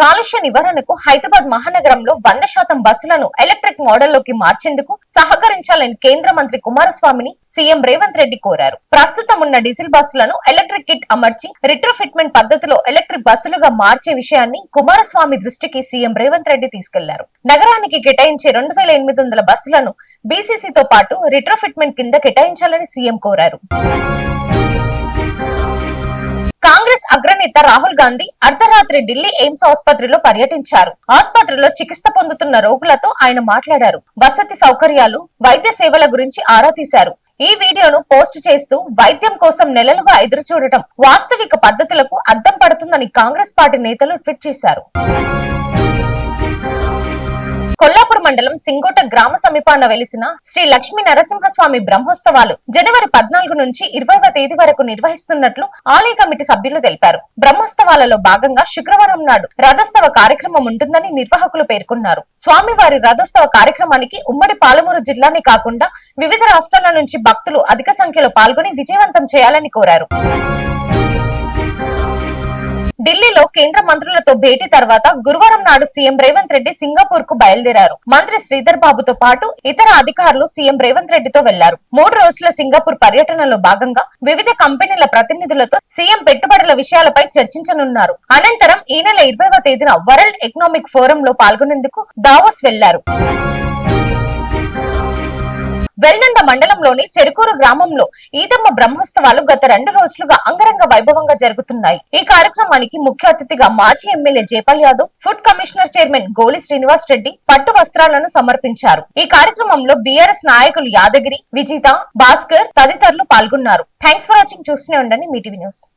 కాలుష్య నివారణకు హైదరాబాద్ మహానగరంలో వంద శాతం బస్సులను ఎలక్ట్రిక్ మోడల్లోకి మార్చేందుకు సహకరించాలని కేంద్ర మంత్రి కుమారస్వామిని సీఎం రేవంత్ రెడ్డి కోరారు. ప్రస్తుతం ఉన్న డీజిల్ బస్సులను ఎలక్ట్రిక్ కిట్ అమర్చి రిట్రోఫిట్మెంట్ పద్ధతిలో ఎలక్ట్రిక్ బస్సులుగా మార్చే విషయాన్ని కుమారస్వామి దృష్టికి సీఎం రేవంత్ రెడ్డి తీసుకెళ్ళారు. నగరానికి కేటాయించే రెండు వేల ఎనిమిది వందల బస్సులను బీసీసీతో పాటు రిట్రోఫిట్మెంట్ కింద కేటాయించాలని సీఎం కోరారు. కాంగ్రెస్ అగ్రనేత రాహుల్ గాంధీ అర్ధరాత్రి ఢిల్లీ ఎయిమ్స్ ఆసుపత్రిలో పర్యటించారు. ఆసుపత్రిలో చికిత్స పొందుతున్న రోగులతో ఆయన మాట్లాడారు. వసతి సౌకర్యాలు వైద్య సేవల గురించి ఆరా తీశారు. ఈ వీడియోను పోస్ట్ చేస్తూ వైద్యం కోసం నెలలుగా ఎదురు చూడటం వాస్తవిక పద్ధతులకు అద్దం పడుతుందని కాంగ్రెస్ పార్టీ నేతలు ట్వీట్ చేశారు. మండలం సింగోట గ్రామ సమీపాన వెలిసిన శ్రీ లక్ష్మీ నరసింహస్వామి బ్రహ్మోత్సవాలు జనవరి పద్నాలుగు నుంచి ఇరవైవ తేదీ వరకు నిర్వహిస్తున్నట్లు ఆలయ కమిటీ సభ్యులు తెలిపారు. బ్రహ్మోత్సవాలలో భాగంగా శుక్రవారం నాడు రథోత్సవ కార్యక్రమం ఉంటుందని నిర్వాహకులు పేర్కొన్నారు. స్వామివారి రథోత్సవ కార్యక్రమానికి ఉమ్మడి పాలమూరు జిల్లానే కాకుండా వివిధ రాష్ట్రాల నుంచి భక్తులు అధిక సంఖ్యలో పాల్గొని విజయవంతం చేయాలని కోరారు. ఢిల్లీలో కేంద్ర మంత్రులతో భేటీ తర్వాత గురువారం నాడు సీఎం రేవంత్ రెడ్డి సింగపూర్కు బయలుదేరారు. మంత్రి శ్రీధర్ బాబుతో పాటు ఇతర అధికారులు సీఎం రేవంత్ రెడ్డితో వెళ్ళారు. మూడు రోజుల సింగపూర్ పర్యటనలో భాగంగా వివిధ కంపెనీల ప్రతినిధులతో సీఎం పెట్టుబడుల విషయాలపై చర్చించనున్నారు. అనంతరం ఈ నెల ఇరవైవ తేదీన వరల్డ్ ఎకనామిక్ ఫోరం లో పాల్గొనేందుకు దావోస్ వెళ్ళారు. వెల్నండ మండలంలోని చెరుకూరు గ్రామంలో ఈదమ్మ బ్రహ్మోత్సవాలు గత రెండు రోజులుగా అంగరంగ వైభవంగా జరుగుతున్నాయి. ఈ కార్యక్రమానికి ముఖ్య అతిథిగా మాజీ MLA Jaipal Yadav food commissioner chairman Goli Srinivas Reddy పట్టు వస్త్రాలను సమర్పించారు. ఈ కార్యక్రమంలో బీఆర్ఎస్ నాయకులు యాదగిరి విజిత భాస్కర్ తదితరులు పాల్గొన్నారు. Thanks for watching. చూస్తూనే ఉండండి మీటీవీ న్యూస్.